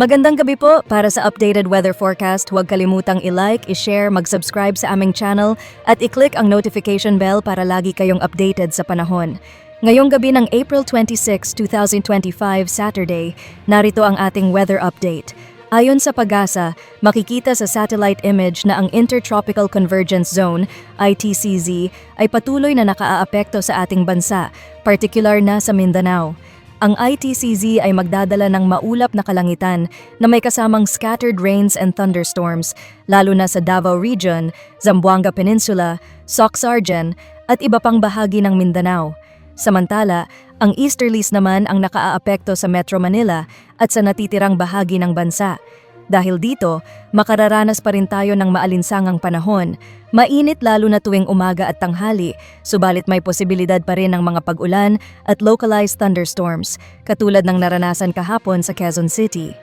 Magandang gabi po para sa updated weather forecast. Huwag kalimutang i-like, i-share, mag-subscribe sa aming channel at i-click ang notification bell para lagi kayong updated sa panahon. Ngayong gabi ng April 26, 2025, Saturday, narito ang ating weather update. Ayon sa pag-asa, makikita sa satellite image na ang Intertropical Convergence Zone, ITCZ, ay patuloy na nakaaapekto sa ating bansa, particular na sa Mindanao. Ang ITCZ ay magdadala ng maulap na kalangitan na may kasamang scattered rains and thunderstorms, lalo na sa Davao Region, Zamboanga Peninsula, Soxargen, at iba pang bahagi ng Mindanao. Samantala, ang easterlies naman ang nakaaapekto sa Metro Manila at sa natitirang bahagi ng bansa. Dahil dito, makararanas pa rin tayo ng maalinsangang panahon. Mainit lalo na tuwing umaga at tanghali, subalit may posibilidad pa rin ng mga pag-ulan at localized thunderstorms, katulad ng naranasan kahapon sa Quezon City.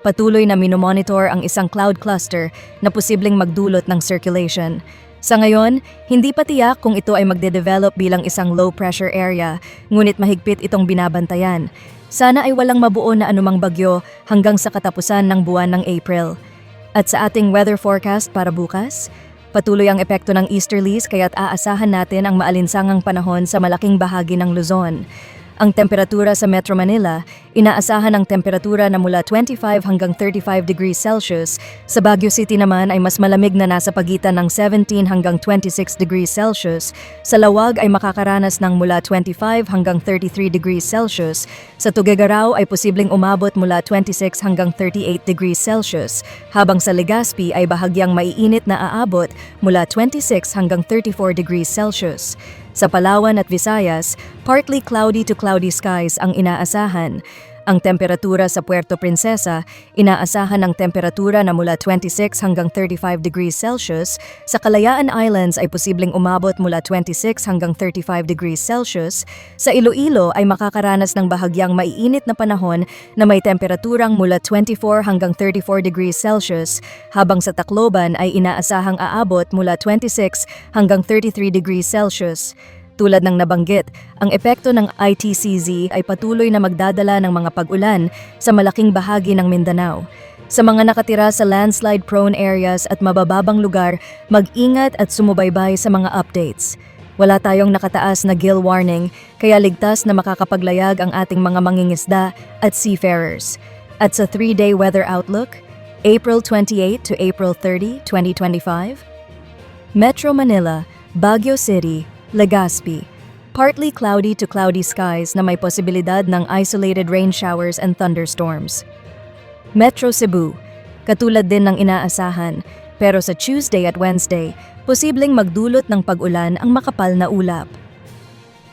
Patuloy na minomonitor ang isang cloud cluster na posibleng magdulot ng circulation. Sa ngayon, hindi pa tiyak kung ito ay magde-develop bilang isang low-pressure area, ngunit mahigpit itong binabantayan. Sana ay walang mabuo na anumang bagyo hanggang sa katapusan ng buwan ng April. At sa ating weather forecast para bukas, patuloy ang epekto ng easterlies kaya't aasahan natin ang maalinsangang panahon sa malaking bahagi ng Luzon. Ang temperatura sa Metro Manila, inaasahan ang temperatura na mula 25 hanggang 35 degrees Celsius. Sa Baguio City naman ay mas malamig na nasa pagitan ng 17 hanggang 26 degrees Celsius. Sa Lawag ay makakaranas ng mula 25 hanggang 33 degrees Celsius. Sa Tuguegarao ay posibleng umabot mula 26 hanggang 38 degrees Celsius. Habang sa Legazpi ay bahagyang maiinit na aabot mula 26 hanggang 34 degrees Celsius. Sa Palawan at Visayas, partly cloudy to cloudy skies ang inaasahan. Ang temperatura sa Puerto Princesa, inaasahan ng temperatura na mula 26 hanggang 35 degrees Celsius. Sa Kalayaan Islands ay posibleng umabot mula 26 hanggang 35 degrees Celsius. Sa Iloilo ay makakaranas ng bahagyang maiinit na panahon na may temperaturang mula 24 hanggang 34 degrees Celsius, habang sa Tacloban ay inaasahang aabot mula 26 hanggang 33 degrees Celsius. Tulad ng nabanggit, ang epekto ng ITCZ ay patuloy na magdadala ng mga pag-ulan sa malaking bahagi ng Mindanao. Sa mga nakatira sa landslide-prone areas at mabababang lugar, mag-ingat at sumubaybay sa mga updates. Wala tayong nakataas na gill warning, kaya ligtas na makakapaglayag ang ating mga mangingisda at seafarers. At sa 3-day weather outlook, April 28 to April 30, 2025, Metro Manila, Baguio City, Legazpi. Partly cloudy to cloudy skies na may posibilidad ng isolated rain showers and thunderstorms. Metro Cebu, katulad din ng inaasahan, pero sa Tuesday at Wednesday, posibleng magdulot ng pag-ulan ang makapal na ulap.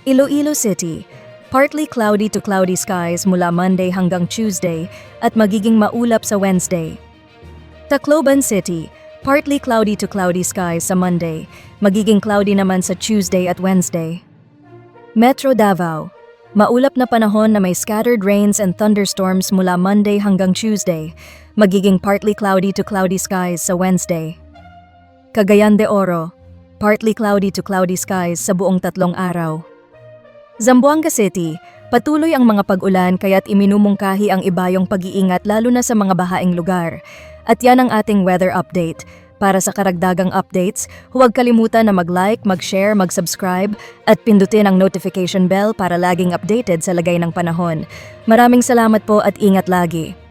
Iloilo City, partly cloudy to cloudy skies mula Monday hanggang Tuesday at magiging maulap sa Wednesday. Tacloban City, partly cloudy to cloudy skies sa Monday, magiging cloudy naman sa Tuesday at Wednesday. Metro Davao, maulap na panahon na may scattered rains and thunderstorms mula Monday hanggang Tuesday, magiging partly cloudy to cloudy skies sa Wednesday. Cagayan de Oro, partly cloudy to cloudy skies sa buong tatlong araw. Zamboanga City, patuloy ang mga pag-ulan kaya't iminumungkahi ang ibayong pag-iingat lalo na sa mga bahaing lugar. At yan ang ating weather update. Para sa karagdagang updates, huwag kalimutan na mag-like, mag-share, mag-subscribe at pindutin ang notification bell para laging updated sa lagay ng panahon. Maraming salamat po at ingat lagi.